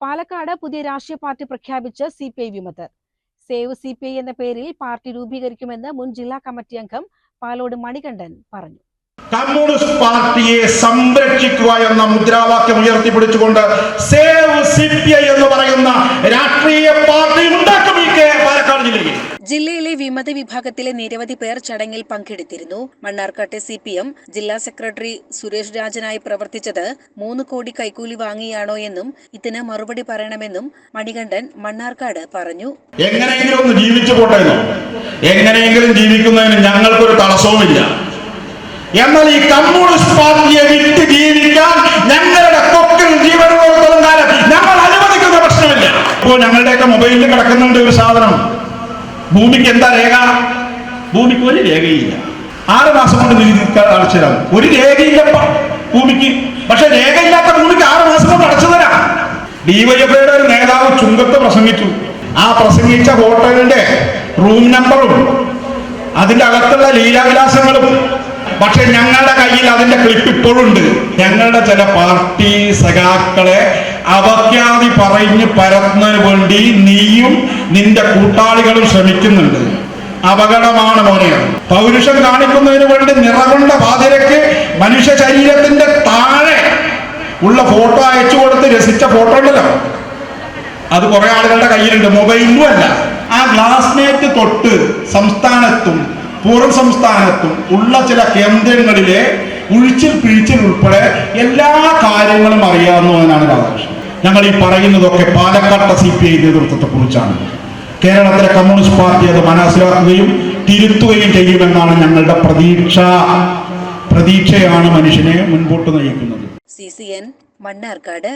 പാലക്കാട് പുതിയ രാഷ്ട്രീയ പാർട്ടി പ്രഖ്യാപിച്ച് സി പി ഐ വിമതർ സേവ് സി പി ഐ എന്ന പേരിൽ പാർട്ടി രൂപീകരിക്കുമെന്ന് മുൻ ജില്ലാ കമ്മിറ്റി അംഗം പാലോട് മണികണ്ഠൻ പറഞ്ഞു. കമ്മ്യൂണിസ്റ്റ് പാർട്ടിയെ സംരക്ഷിക്കുക എന്ന മുദ്രാവാക്യം ഉയർത്തിപ്പിടിച്ചുകൊണ്ട് സേവ് സി പി ഐ എന്ന് പറയുന്ന രാഷ്ട്രീയ പാർട്ടി ഉണ്ടാക്കും ഈ കേ- പാലക്കാട് ജില്ലയിൽ. ജില്ലയിലെ വിമത വിഭാഗത്തിലെ നിരവധി പേർ ചടങ്ങിൽ പങ്കെടുത്തിരുന്നു. മണ്ണാർക്കാട്ടെ സി പി എം ജില്ലാ സെക്രട്ടറി സുരേഷ് രാജനായി പ്രവർത്തിച്ചത് മൂന്ന് കോടി കൈക്കൂലി വാങ്ങിയാണോ എന്നും ഇതിന് മറുപടി പറയണമെന്നും മണികണ്ഠൻ മണ്ണാർക്കാട് പറഞ്ഞു. എങ്ങനെയെങ്കിലും ഒന്ന് ജീവിച്ചു പോട്ടെ എങ്ങനെയെങ്കിലും ജീവിക്കുന്നതിന് ഞങ്ങൾക്കൊരു തടസ്സവുമില്ല. എന്നാൽ ഈ കമ്മ്യൂണിസ്റ്റ് പാർട്ടിയെ വിട്ട് ജീവിക്കാൻ ഞങ്ങളുടെ കൊക്കിൽ ജീവനോടത്തോളം കാലം ഞങ്ങൾ അനുവദിക്കുന്ന പ്രശ്നമില്ല. ഇപ്പോൾ ഞങ്ങളുടെയൊക്കെ മൊബൈലിൽ കിടക്കുന്നുണ്ട് ഒരു സാധനം. ഭൂമിക്ക് എന്താ രേഖ? ഭൂമിക്ക് ഒരു രേഖയില്ല. ആറ് മാസം കൊണ്ട് നികുതി അടച്ചു തരാം ഒരു രേഖയില്ല ഭൂമിക്ക്. പക്ഷെ രേഖയില്ലാത്ത ഭൂമിക്ക് ആറ് മാസം കൊണ്ട് അടച്ചു തരാം. ഡിവൈഎഫ്ഐയുടെ ഒരു നേതാവ് ചുങ്കത്ത് പ്രസംഗിച്ചു. ആ പ്രസംഗിച്ച ഹോട്ടലിന്റെ റൂം നമ്പറും അതിന്റെ അകത്തുള്ള ലീലാവിലാസങ്ങളും. പക്ഷെ ഞങ്ങളുടെ കയ്യിൽ അതിന്റെ ക്ലിപ്പ് ഇപ്പോഴുണ്ട്. ഞങ്ങളുടെ ചില പാർട്ടി സഖാക്കളെ അവഖ്യാതി പറഞ്ഞ് പരത്തുന്നതിന് വേണ്ടി നീയും നിന്റെ കൂട്ടാളികളും ശ്രമിക്കുന്നുണ്ട്. അപകടമാണ് മോനെ. പൗരുഷം കാണിക്കുന്നതിന് വേണ്ടി നിറകൊണ്ട ബാധ്യതയ്ക്ക് മനുഷ്യ ശരീരത്തിന്റെ താഴെ ഉള്ള ഫോട്ടോ അയച്ചു കൊടുത്ത് രസിച്ച ഫോട്ടോ ഉണ്ടല്ലോ. അത് കുറെ ആളുകളുടെ കയ്യിലുണ്ട്. മൊബൈലിലും അല്ല. ആ ഗ്ലാസ്മേറ്റ് തൊട്ട് സംസ്ഥാനത്തും പുറം സംസ്ഥാനത്തും ഉള്ള ചില കേന്ദ്രങ്ങളിലെ ഉഴിച്ചിൽ പിഴിച്ചിൽ ഉൾപ്പെടെ എല്ലാ കാര്യങ്ങളും അറിയാവുന്നവനാണ് രാധാകൃഷ്ണൻ. ഞങ്ങൾ ഈ പറയുന്നതൊക്കെ പാലക്കാട്ടെ സി പി ഐ നേതൃത്വത്തെ കുറിച്ചാണ് കേരളത്തിലെ കമ്മ്യൂണിസ്റ്റ് പാർട്ടി അത് മനസ്സിലാക്കുകയും തിരുത്തുകയും ചെയ്യുമെന്നാണ് ഞങ്ങളുടെ പ്രതീക്ഷ. പ്രതീക്ഷയാണ് മനുഷ്യനെ മുൻപോട്ട് നയിക്കുന്നത്. C C N Mannarkkad.